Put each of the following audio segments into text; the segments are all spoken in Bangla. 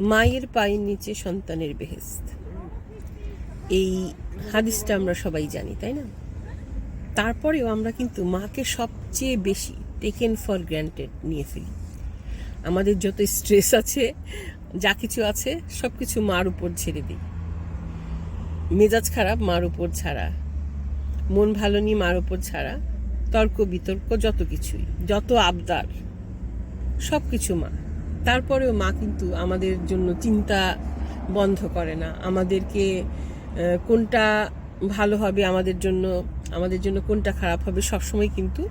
মায়ের পায়ের নিচে সন্তানের বেহেস্ত এই হাদিসটা আমরা সবাই জানি, তাই না? তারপরেও আমরা কিন্তু মাকে সবচেয়ে বেশি টেকেন ফর গ্র্যান্টেড নিয়ে ফেলি। আমাদের যত স্ট্রেস আছে, যা কিছু আছে সব কিছু মার উপর ছেড়ে দিই। মেজাজ খারাপ, মার উপর ছাড়া। মন ভালো নিয়ে মার উপর ছাড়া। তর্ক বিতর্ক, যত কিছুই, যত আবদার সব কিছু মা। তারপরেও মা কিন্তু আমাদের জন্য চিন্তা বন্ধ করে না। আমাদেরকে কোনটা ভালো হবে আমাদের জন্য আমাদের জন্য কোনটা খারাপ হবে সবসময় কিন্তু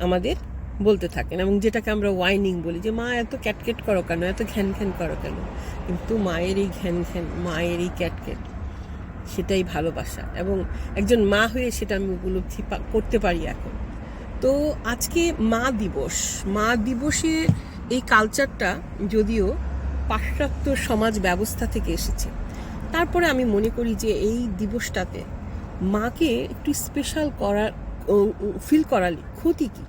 আমাদের বলতে থাকেন। এবং যেটাকে আমরা ওয়াইনিং বলি যে, মা, এত ক্যাটকেট করো কেন? এত ঘ্যান ঘ্যান করো কেন? কিন্তু মায়ের এই ঘ্যান ঘ্যান মায়ের এই ক্যাটকেট সেটাই ভালোবাসা। এবং একজন মা হয়ে সেটা আমি উপলব্ধি করতে পারি এখন। তো আজকে মা দিবস, মা দিবসে এই কালচারটা যদিও পাশ্চাত্য সমাজ ব্যবস্থা থেকে এসেছে। তারপরে আমি মনে করি যে এই দিবসটাতে মাকে একটু স্পেশাল করার ফিল করালে ক্ষতি কি?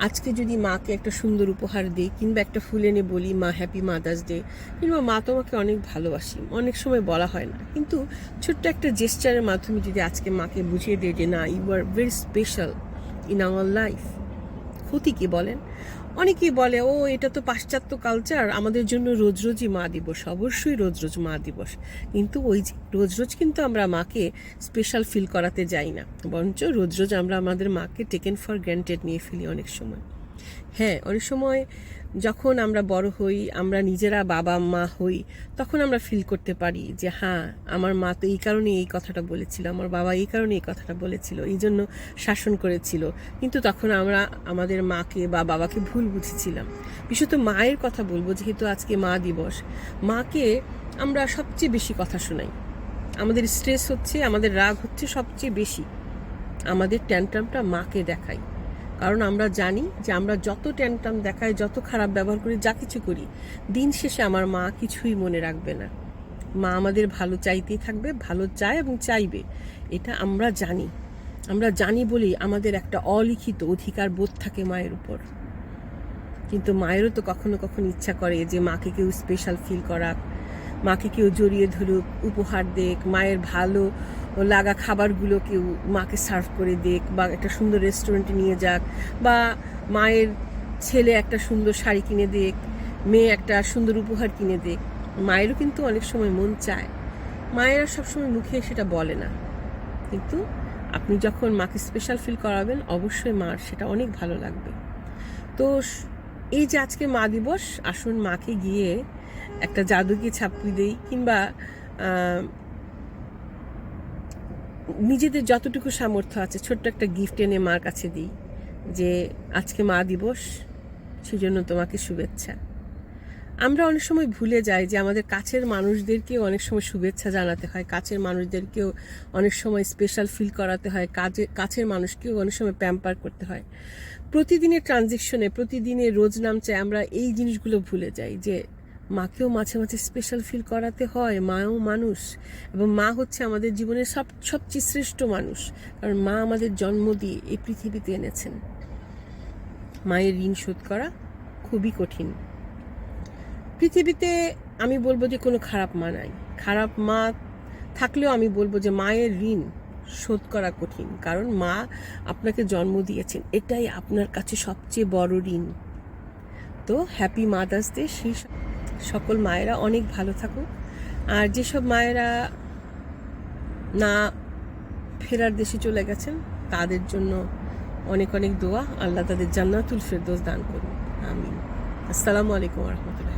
আজকে যদি মাকে একটা সুন্দর উপহার দিই কিংবা একটা ফুল এনে বলি, মা হ্যাপি মাদার্স ডে কিংবা, মা, তোমাকে অনেক ভালোবাসি। অনেক সময় বলা হয় না। কিন্তু ছোট্ট একটা জেস্টারের মাধ্যমে যদি আজকে মাকে বুঝিয়ে দিই যে, না you are very special in our life ক্ষতি কি বলেন? অনেকেই বলে, ও, এটা তো পাশ্চাত্য কালচার আমাদের জন্য রোজ রোজই মা দিবস, অবশ্যই রোজ রোজ মা দিবস। কিন্তু ওই যে রোজ রোজ কিন্তু আমরা মাকে স্পেশাল ফিল করাতে যাই না, বরঞ্চ রোজ রোজ আমরা আমাদের মাকে টেকেন ফর গ্র্যান্টেড নিয়ে ফেলি অনেক সময়। হ্যাঁ অনেক সময় যখন আমরা বড় হই, আমরা নিজেরা বাবা মা হই, তখন আমরা ফিল করতে পারি যে হ্যাঁ আমার মা তো এই কারণে এই কথাটা বলেছিল, আমার বাবা এই কারণে এই কথাটা বলেছিল, এই জন্য শাসন করেছিল। কিন্তু তখন আমরা আমাদের মাকে বা বাবাকে ভুল বুঝেছিলাম। বিশেষত মায়ের কথা বলব, যেহেতু আজকে মা দিবস, মাকে আমরা সবচেয়ে বেশি কথা শোনাই। আমাদের স্ট্রেস হচ্ছে, আমাদের রাগ হচ্ছে সবচেয়ে বেশি। আমাদের ট্যান্ট্রামটা মাকে দেখাই কারণ আমরা জানি যে আমরা যত ট্যান্ট্রাম দেখাই, যত খারাপ ব্যবহার করি, যা কিছু করি, দিন শেষে আমার মা কিছুই মনে রাখবে না। মা আমাদের ভালো চাইতেই থাকবে, ভালো চায় এবং চাইবে। এটা আমরা জানি। আমরা জানি বলেই আমাদের একটা অলিখিত অধিকার বোধ থাকে মায়ের উপর। কিন্তু মায়েরও তো কখনো কখনো ইচ্ছা করে যে মাকে কেউ স্পেশাল ফিল করাক, মাকে কেউ জড়িয়ে ধরুক, উপহার দেক, মায়ের ভালো লাগা খাবারগুলো কেউ মাকে সার্ভ করে দেক বা একটা সুন্দর রেস্টুরেন্টে নিয়ে যাক বা মায়ের ছেলে একটা সুন্দর শাড়ি কিনে দেখ, মেয়ে একটা সুন্দর উপহার কিনে দেক মায়েরও কিন্তু অনেক সময় মন চায়। মায়েরা সবসময় মুখে সেটা বলে না। কিন্তু আপনি যখন মাকে স্পেশাল ফিল করাবেন, অবশ্যই মার সেটা অনেক ভালো লাগবে। তো এই যে আজকে মা দিবস, আসুন মাকে গিয়ে একটা জাদুকে ছাপড়ি দেই কিংবা নিজেদের যতটুকু সামর্থ্য আছে, ছোট্ট একটা গিফট এনে মার কাছে দিই যে, আজকে মা দিবস, সেজন্য তোমাকে শুভেচ্ছা। আমরা অনেক সময় ভুলে যাই যে, আমাদের কাছের মানুষদেরকেও অনেক সময় শুভেচ্ছা জানাতে হয়, কাছের মানুষদেরকেও অনেক সময় স্পেশাল ফিল করাতে হয়, কাজে, কাছের মানুষকেও অনেক সময় প্যাম্পার করতে হয়। প্রতিদিনের ট্রানজেকশনে প্রতিদিনের রোজ নামচে আমরা এই জিনিসগুলো ভুলে যাই যে মাকেও মাঝে মাঝে স্পেশাল ফিল করাতে হয়, মাও মানুষ এবং মা হচ্ছে আমাদের জীবনের সব, সবচেয়ে শ্রেষ্ঠ মানুষ। কারণ মা আমাদের জন্ম দিয়ে এই পৃথিবীতে এনেছেন। মায়ের ঋণ শোধ করা খুবই কঠিন। পৃথিবীতে আমি বলব যে কোনো খারাপ মা নাই। খারাপ মা থাকলেও আমি বলব যে মায়ের ঋণ শোধ করা কঠিন। কারণ মা আপনাকে জন্ম দিয়েছেন, এটাই আপনার কাছে সবচেয়ে বড় ঋণ। তো হ্যাপি মাদার্স ডে সেই সকল মায়েরা অনেক ভালো থাকুক। আর যেসব মায়েরা না ফেরার দেশে চলে গেছেন, তাদের জন্য অনেক অনেক দোয়া। আল্লাহ তাদের জান্নাতুল ফেরদোস দান করুন আমি আসসালামু আলাইকুম রহমতুল্লাহ।